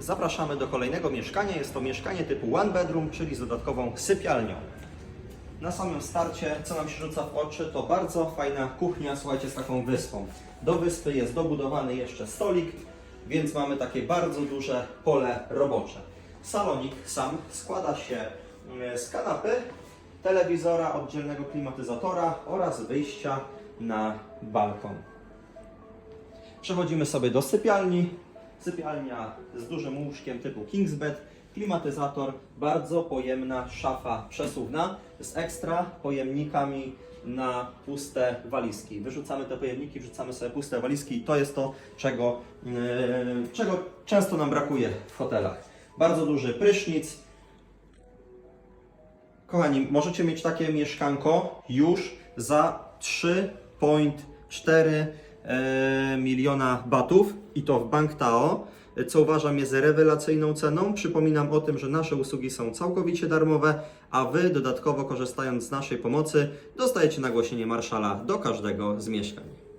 Zapraszamy do kolejnego mieszkania. Jest to mieszkanie typu one bedroom, czyli z dodatkową sypialnią. Na samym starcie, co nam się rzuca w oczy, to bardzo fajna kuchnia, słuchajcie, z taką wyspą. Do wyspy jest dobudowany jeszcze stolik, więc mamy takie bardzo duże pole robocze. Salonik sam składa się mm, z kanapy, telewizora, oddzielnego klimatyzatora oraz wyjścia na balkon. Przechodzimy sobie do sypialni. Sypialnia z dużym łóżkiem typu Kingsbed, klimatyzator, bardzo pojemna szafa przesuwna z ekstra pojemnikami na puste walizki. Wyrzucamy te pojemniki, wrzucamy sobie puste walizki i to jest to, czego, yy, czego często nam brakuje w hotelach. Bardzo duży prysznic. Kochani, możecie mieć takie mieszkanko już za 3,4 e, miliona batów i to w Bank Tao, co uważam jest rewelacyjną ceną. Przypominam o tym, że nasze usługi są całkowicie darmowe, a Wy dodatkowo korzystając z naszej pomocy dostajecie nagłośnienie Marszala do każdego z mieszkań.